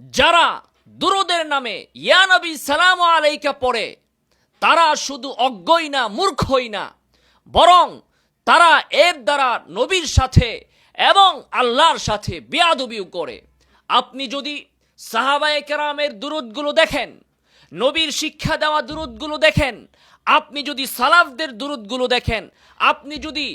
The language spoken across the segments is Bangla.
যারা দুরুদের নামে, ইয়া নবী, সালাম আলাইকা পড়ে, তারা শুধু অজ্ঞই না, মূর্খই না, বরং তারা এর দ্বারা নবীর সাথে এবং আল্লাহর সাথে বেয়াদবিও করে। আপনি যদি সাহাবায়ে কেরামের দুরুদগুলো দেখেন, নবীর শিক্ষা দেওয়া দুরুদগুলো দেখেন, আপনি যদি সালাফদের দুরুদগুলো দেখেন, আপনি যদি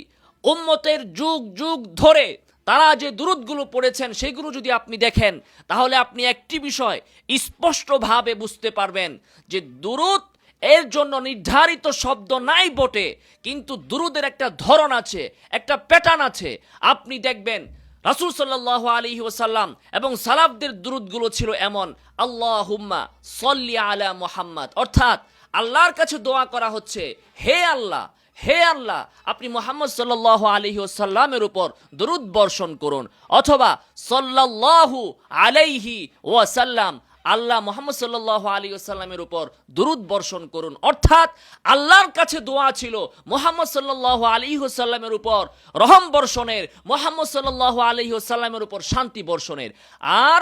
উম্মতের যুগ যুগ ধরে তারা যে দুরুদগুলো পড়েছেন, সেগুলো যদি আপনি দেখেন, তাহলে আপনি একটি বিষয় স্পষ্টভাবে বুঝতে পারবেন যে দুরুদ এর জন্য নির্ধারিত শব্দ নাই বটে, কিন্তু দুরুদের একটা ধরন আছে, একটা প্যাটার্ন আছে। আপনি দেখবেন, রাসুল সাল্লাহ আলী ওসাল্লাম এবং সালাফদের দুরুদগুলো ছিল এমন আল্লাহ হুম্মা সল্লি আলা মোহাম্মদ। অর্থাৎ, আল্লাহর কাছে দোয়া করা হচ্ছে, হে আল্লাহ হে আল্লাহ, আপনি মোহাম্মদ সাল্লাহ আলহি ওসাল্লামের উপর দরুদ বর্ষণ করুন। অথবা সাল্লাল্লাহু আলাইহি ওয়াসাল্লাম আল্লাহ মোহাম্মদ সাল্লাহ আলী আসাল্লামের উপর দুরুদ বর্ষণ করুন। অর্থাৎ আল্লাহর কাছে দোয়া ছিল মোহাম্মদ সাল্লাহ আলী সাল্লামের উপর রহম বর্ষণের, মোহাম্মদ সাল্লাহ আলী সাল্লামের উপর শান্তি বর্ষণের। আর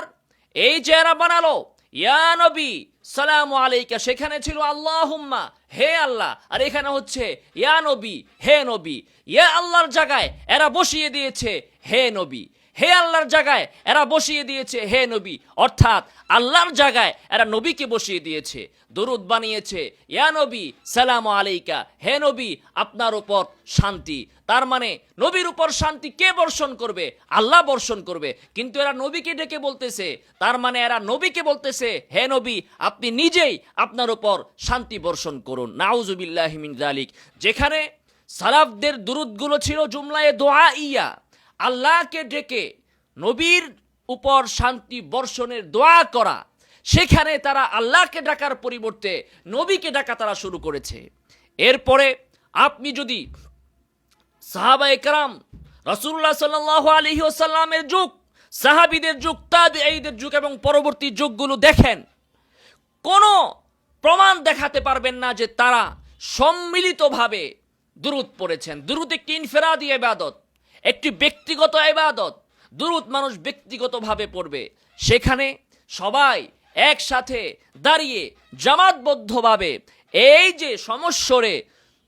এই এরা বানালো ইয়া নবী, সালাম আলাইকা, সেখানে ছিল আল্লাহুম্মা, হে আল্লাহ। আর এখানে হচ্ছে, ইয়া নবী, হে নবী। ইয়া আল্লাহর জায়গায় এরা বসিয়ে দিয়েছে, হে নবী। হে আল্লাহর জায়গায় এরা বসিয়ে দিয়েছে, হে নবী। অর্থাৎ আল্লাহর জায়গায় এরা নবীকে বসিয়ে দিয়েছে, দরুদ বানিয়েছে। ইয়া নবী, সালাম আলাইকা। হে নবী, আপনার উপর শান্তি। তার মানে নবীর উপর শান্তি কে বর্ষণ করবে? আল্লাহ বর্ষণ করবে। কিন্তু এরা নবীকে ডেকে বলতেছে, তার মানে এরা নবীকে বলতেছে, হে নবী, আপনি নিজেই আপনার উপর শান্তি বর্ষণ করুন। নাউজুবিল্লাহিমিন জালিক যেখানে সালাফদের দুরুদগুলো ছিল জুমলায় দোয়া ইয়া। আল্লাহকে ডেকে নবীর উপর শান্তি বর্ষণের দোয়া করা, সেখানে তারা আল্লাহকে ডাকার পরিবর্তে নবীকে ডাকা তারা শুরু করেছে। এরপরে আপনি যদি সাহাবা একরাম রসুল্লাহ সাল্লাহ আলহি ওসাল্লামের যুগ, সাহাবিদের যুগ তাবিদের যুগ এবং পরবর্তী যুগগুলো দেখেন, কোনো প্রমাণ দেখাতে পারবেন না যে তারা সম্মিলিতভাবে দুরুদ পড়েছেন। দুরুদ একটি ইনফেরাদি এবাদত একটি ব্যক্তিগত এবাদত দুরুদ মানুষ ব্যক্তিগতভাবে পড়বে। সেখানে সবাই একসাথে দাঁড়িয়ে জামাতবদ্ধভাবে এই যে সমস্যরে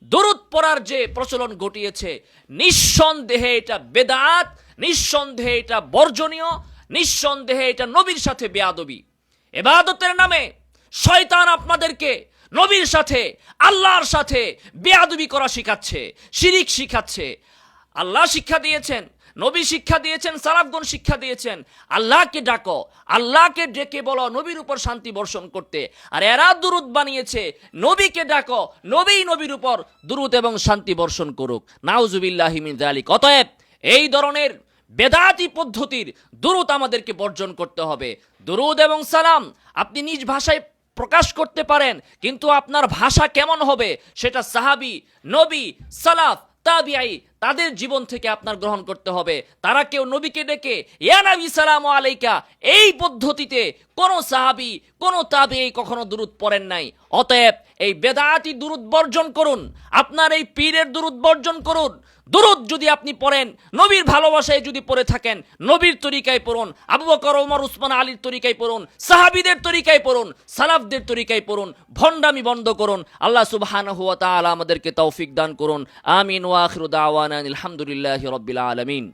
দরুদ পড়ার যে প্রচলন ঘটিয়েছে, নিঃসন্দেহে এটা বেদাত, নিঃসন্দেহে এটা বর্জনীয়, নিঃসন্দেহে এটা নবীর সাথে বেয়াদবি। এবাদতের নামে শয়তান আপনাদেরকে নবীর সাথে, আল্লাহর সাথে বেয়াদবি করা শিখাচ্ছে, শিরিক শিখাচ্ছে। আল্লাহ শিক্ষা দিয়েছেন, নবী শিক্ষা দিয়েছেন, সারাফগণ শিক্ষা দিয়েছেন। আল্লাহকে ডাকো, আল্লাহকে ডেকে বলো নবীর উপর শান্তি বর্ষণ করতে। আর এরা দুরুদ বানিয়েছে, নবীকে ডাকো, নবী নবীর উপর দুরুদ এবং শান্তি বর্ষণ করুক। নাউজুবিল্লাহিমিন জালিক অতএব এই ধরনের বেদাতি পদ্ধতির দুরুদ আমাদেরকে বর্জন করতে হবে। দুরুদ এবং সালাম আপনি নিজ ভাষায় প্রকাশ করতে পারেন, কিন্তু আপনার ভাষা কেমন হবে সেটা সাহাবি, নবী, সালাফ, তাবিআই তাদের জীবন থেকে আপনার গ্রহণ করতে হবে। তারা কেউ নবীকে ডেকে ইয়ানাবি নবী, সালাম আলাইকা। এই পদ্ধতিতে কোনো সাহাবি, কোনো তাবে কখনো দূরত পড়েন নাই। অতএব এই বেদাতি দূরত বর্জন করুন, আপনার এই পীরের দূরত বর্জন করুন। দুরুদ যদি আপনি পড়েন, নবীর ভালোবাসায় যদি পড়ে থাকেন, নবীর তরিকায় পড়ুন, আবু বকর ওমর উসমান, আলীর তরিকায় পড়ুন, সাহাবিদের তরিকায় পড়ুন, সালাফদের তরিকায় পড়ুন, ভণ্ডামি বন্ধ করুন, আল্লাহ সুবহানাহু ওয়া তাআলা আমাদেরকে তৌফিক দান করুন, আমিন ওয়া আখিরু দাওয়ানা আলহামদুলিল্লাহি রাব্বিল আলামিন।